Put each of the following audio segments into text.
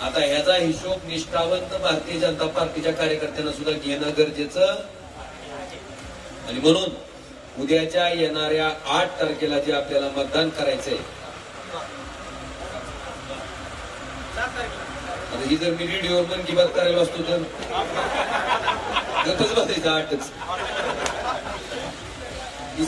आता ह्याचा हिशोब निष्ठावंत भारतीय जनता पार्टीच्या कार्यकर्त्यांना सुद्धा घेणं गरजेचं आणि म्हणून उद्याच्या येणाऱ्या आठ तारखेला जे आपल्याला मतदान करायचंय आता ही जर मी रेडिओवर मन की बात करायला असतो तर गतच बसायचं आठच.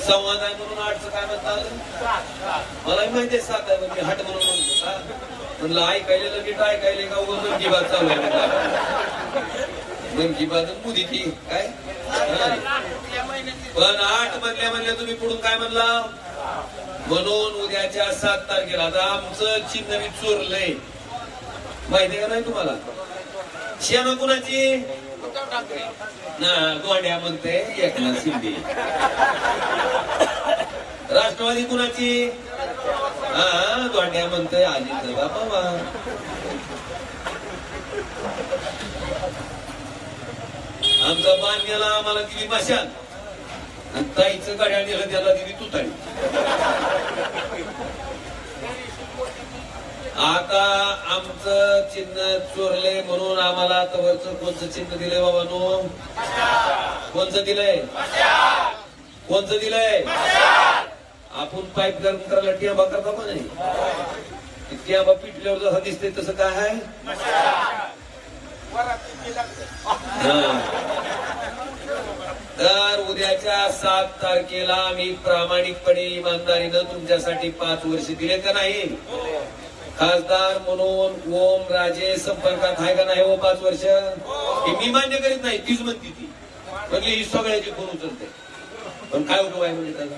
संवाद आहे म्हणून आठचं काय म्हणतात मला माहिती आहे सात आहे मी हाट म्हणून म्हणतो. म्हणलं ऐकायला नीट ऐकायला का? उगाच मन की बात चालू आहे म्हणलं. मन की बात मुदी ती काय? पण आठ म्हणल्या म्हणल्या तुम्ही पुढून काय म्हणला? म्हणून उद्याच्या सात तारखेला आता आमचं चिन्ह मी चोरलंय. माहिती का नाही तुम्हाला? शेणा कुणाची? ना गोंड्या म्हणते एकनाथ शिंदे. राष्ट्रवादी कुणाची? हा गोंड्या म्हणते अजित बाबा आमचा बांधण्याला आम्हाला दिली मशाल आणि ताईचं गाड्या दिलं त्याला दिली तुतारी. आता आमचं चिन्ह चोरले म्हणून आम्हाला तवरचं कोणचं चिन्ह दिलंय बाबा नो? कोणचं दिलंय? कोणचं दिलंय? आपण पाईप गरम करायला टिंबा करता का नाही टिंबा पिटल्यावर जसं दिसते तसं काय आहे? तर उद्याच्या सात तारखेला आम्ही प्रामाणिकपणे इमानदारीनं तुमच्यासाठी पाच वर्ष दिले का नाही? खासदार म्हणून ओम राजे संपर्कात आहे का नाही हो पाच वर्ष? हे मी मान्य करीत नाही तीच म्हणती ती. म्हणली ही सगळ्याची फोन उचलते. पण काय उपयोग आहे म्हणजे त्याला?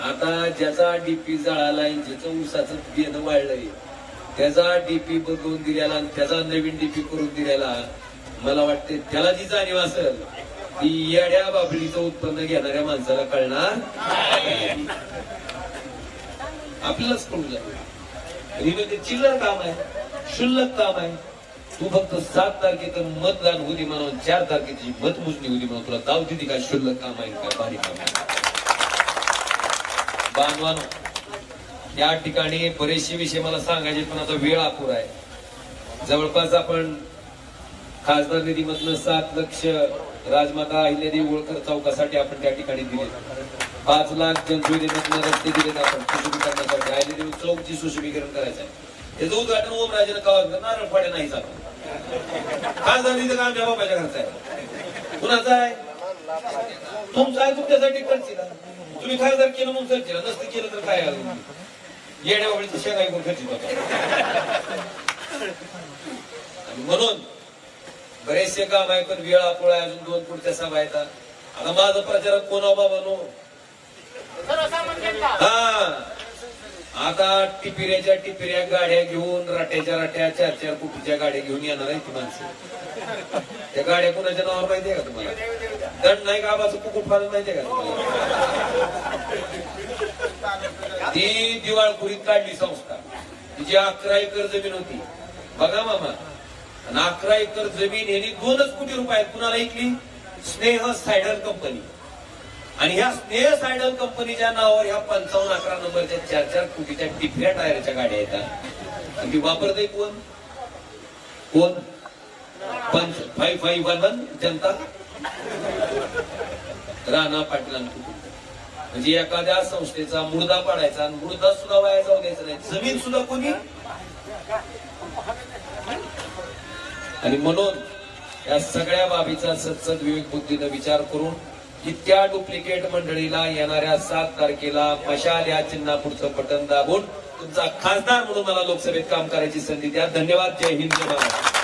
आता ज्याचा डीपी जळाला ज्याचं ऊसाचं बियाणं वाढलंय त्याचा डीपी बदलून दिलेला आणि त्याचा नवीन डीपी करून दिलेला मला वाटते त्याला जी जाणीव असेल ती येड्या बाबळीचं उत्पन्न घेणाऱ्या माणसाला कळणार आपल्यालाच कळू जाईल ते चिल्लर काम आहे शुल्लक काम आहे. तू फक्त सात तारखेचं मतदान होती म्हणून चार तारखेची मतमोजणी होती म्हणून तुला दाव दिली काय शुल्लक काम आहे काय भारी काम आहे. बांधवानो या ठिकाणी बरेचसे विषय मला सांगायचे पण आता वेळ अपुरा आहे. जवळपास आपण खासदार निधीमधनं सात लक्ष राजमाता अहिल्यादेवी होळकर चौकासाठी आपण त्या ठिकाणी दिले. पाच लाख जनसुविधेमधनं रस्ते दिलेत आपण सुशोभीकरणासाठी अहिल्यादेवी चौकची सुशोभीकरण करायचं आहे त्याचं उद्घाटन ओमराजेनं कवा नारळ पाड्या नाही जात खासदार निधी काम बाबाच्या घरचा आहे. कुणाचा आहे? तुमचं आहे तुमच्यासाठी खर्च तुम्ही खासदार केलं म्हणून खर्च नसतं केलं तर काय आहे? येड्या बाबळीचं शेंगा ऐकून खर्चित होता म्हणून बरेचसे काम आहे पण वेळ अपुळा आहे अजून दोन पुढच्या सभा येतात. आता माझं प्रचार कोणा हो बाबा नो? हा. आता टिपिऱ्याच्या टिपिऱ्या गाड्या घेऊन राट्याच्या राट्या चार चार कुटीच्या गाड्या घेऊन येणार आहे ती माणसं. त्या गाड्या कोणाच्या नावावर माहितीये का तुम्हाला? दंड नाही का आबाचं कुकुट पालन माहितीये का तुम्हाला? ती दिवाळखोरीत काढली संस्था. तिची अकरा एकर जमीन होती. बघा मामा आणि अकरा एकर जमीन यांनी दोनच कोटी रुपयात कुणाला ऐकली स्नेह सायडर कंपनी. आणि ह्या स्नेह सायडल कंपनीच्या नावावर ह्या पंचावन्न अकरा नंबरच्या चार चार कोटीच्या टिफऱ्या टायरच्या गाड्या येतात. आणि ती वापरते कोण? कोण? पंच फाईव्ह फाईव्ह वन वन जनता राणा पाटलांकडून म्हणजे एखाद्या संस्थेचा मुर्दा पाडायचा आणि मुर्दा सुद्धा वाया जाऊ द्यायचा नाही. जमीन सुद्धा कोणी? आणि म्हणून या सगळ्या बाबीचा सत्सद विवेक बुद्धीनं विचार करून इतक्या डुप्लिकेट मंडळीला येणाऱ्या सात तारखेला मशाल या चिन्हापुढचं पटन दाबून तुमचा खासदार म्हणून मला लोकसभेत काम करायची संधी द्या. धन्यवाद. जय हिंद. जय महाराष्ट्र.